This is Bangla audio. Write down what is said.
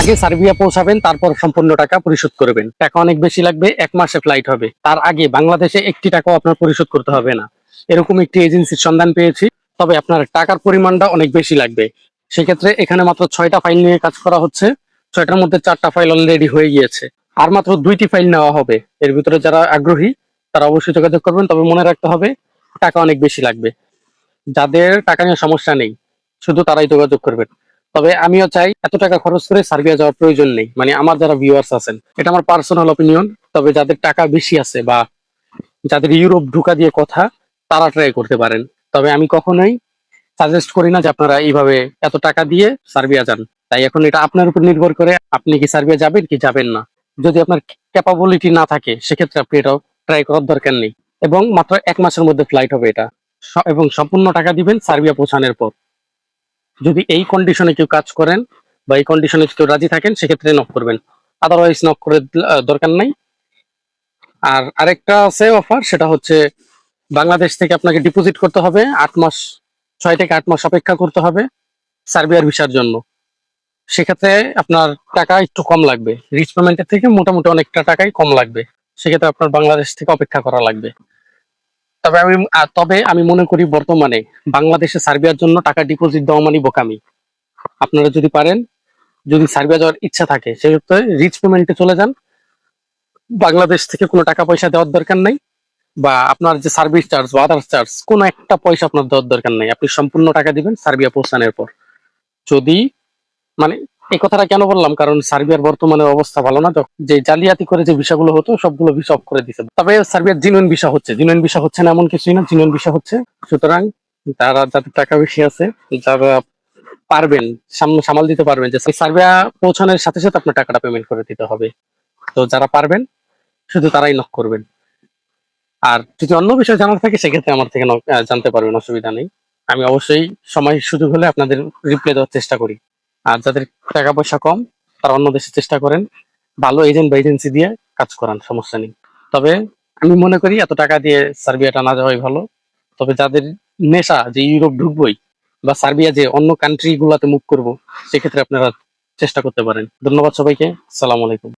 আগে সার্বিয়া পৌঁছাবেন, তারপর সম্পূর্ণ টাকা পরিশোধ করবেন। টাকা অনেক বেশি লাগবে, এক মাসে ফ্লাইট হবে। তার আগে বাংলাদেশে একটি টাকাও আপনার পরিশোধ করতে হবে না। এরকম একটি এজেন্সির সন্ধান পেয়েছি, তবে আপনার টাকার পরিমাণটা অনেক বেশি লাগবে। সেক্ষেত্রে এখানে মাত্র ছয়টা ফাইল নিয়ে কাজ করা হচ্ছে, ছয়টার মধ্যে চারটা ফাইল অলরেডি হয়ে গিয়েছে। আর মাত্র দুইটি ফাইল নেওয়া হবে। এর ভিতরে যারা আগ্রহী, তারা অবশ্যই যোগাযোগ করবেন, তবে মনে রাখতে হবে, টাকা অনেক বেশি লাগবে। যাদের টাকা নিয়ে সমস্যা নেই, শুধু তারাই যোগাযোগ করবেন। তবে আমিও চাই এত টাকা খরচ করে সার্বিয়া যাওয়ার প্রয়োজন নেই। মানে আমার যারা ভিউয়ার্স আছেন, এটা আমার পার্সোনাল অপিনিয়ন তবে যাদের টাকা বেশি আছে বা যাদের ইউরোপ ঢুকা দিয়ে কথা, তারা ট্রাই করতে পারেন। তবে আমি কখনোই সাজেস্ট করি না যে আপনারা এইভাবে এত টাকা দিয়ে সার্বিয়া যান। তাই এখন এটা আপনার উপর নির্ভর করে আপনি কি সার্বিয়া যাবেন কি যাবেন না। যদি আপনার ক্যাপাবিলিটি না থাকে, সেক্ষেত্রে আপনি এটাও ট্রাই করার দরকার নেই। এবং মাত্র এক মাসের মধ্যে ফ্লাইট হবে এটা। এবং সম্পূর্ণ টাকা দিবেন সার্বিয়া পৌঁছানোর পর। যদি এই কন্ডিশনে কেউ কাজ করেন বা এই কন্ডিশনে কেউ রাজি থাকেন, সেক্ষেত্রে নক করবেন। আদারওয়াইজ নক করে দরকার নাই। আর আরেকটা আছে অফার সেটা হচ্ছে বাংলাদেশ থেকে আপনাকে ডিপোজিট করতে হবে আট মাস, ছয় থেকে আট মাস অপেক্ষা করতে হবে সার্বিয়ার ভিসার জন্য। সেক্ষেত্রে আপনার টাকা একটু কম লাগবে। রিচ পেমেন্টের থেকে মোটামুটি অনেকটা টাকাই কম লাগবে। সেক্ষেত্রে আপনার বাংলাদেশ থেকে অপেক্ষা করা লাগবে। তবে আমি তবে আমি মনে করি বর্তমানে বাংলাদেশে সার্বিয়ার জন্য টাকা ডিপোজিট দেওয়া মানে বোকামি। আপনারা যদি পারেন, যদি সার্বিয়া যাওয়ার ইচ্ছা থাকে সেক্ষেত্রে রিচ পেমেন্টে চলে যান। বাংলাদেশ থেকে কোনো টাকা পয়সা দেওয়ার দরকার নাই, বা আপনার যে সার্ভিস চার্জ বা আদার্স চার্জ কোনো একটা পয়সা আপনার দেওয়ার দরকার নাই। আপনি সম্পূর্ণ টাকা দিবেন সার্বিয়া পৌঁছানোর পর। যদি মানে এই কথাটা কেন বললাম? কারণ সার্বিয়ার বর্তমানে অবস্থা ভালো না যে জালিয়াতি করে যে ভিসাগুলো হতো, সবগুলো ভিসা অফ করে দিছে। তবে সার্বিয়ার জিনুইন ভিসা হচ্ছে জিনুইন ভিসা হচ্ছে না এমন কিছুই না জিনুইন ভিসা হচ্ছে সুতরাং যারা যাদের টাকা বেশি আছে, যারা পারবেন, সামনে সামাল দিতে পারবেন যে সার্বিয়া পৌঁছানোর সাথে সাথে আপনার টাকাটা পেমেন্ট করে দিতে হবে। তো যারা পারবেন, শুধু তারাই নক করবেন। আর যদি অন্য বিষয় জানার থাকে, সেক্ষেত্রে আমার থেকে জানতে পারবেন, অসুবিধা নেই। আমি অবশ্যই সময় সুযোগ হলে আপনাদের রিপ্লাই দেওয়ার চেষ্টা করি। আর যাদের টাকা পয়সা কম, তারা অন্য দেশে চেষ্টা করেন ভালো এজেন্ট বা এজেন্সি দিয়ে কাজ করান, সমস্যা নেই। তবে আমি মনে করি এত টাকা দিয়ে সার্বিয়াটা না যাওয়াই ভালো। তবে যাদের নেশা যে ইউরোপ ঢুকবই বা সার্বিয়া যে অন্য কান্ট্রি গুলাতে মুভ করব, সেক্ষেত্রে আপনারা চেষ্টা করতে পারেন। ধন্যবাদ সবাইকে। সালাম আলাইকুম।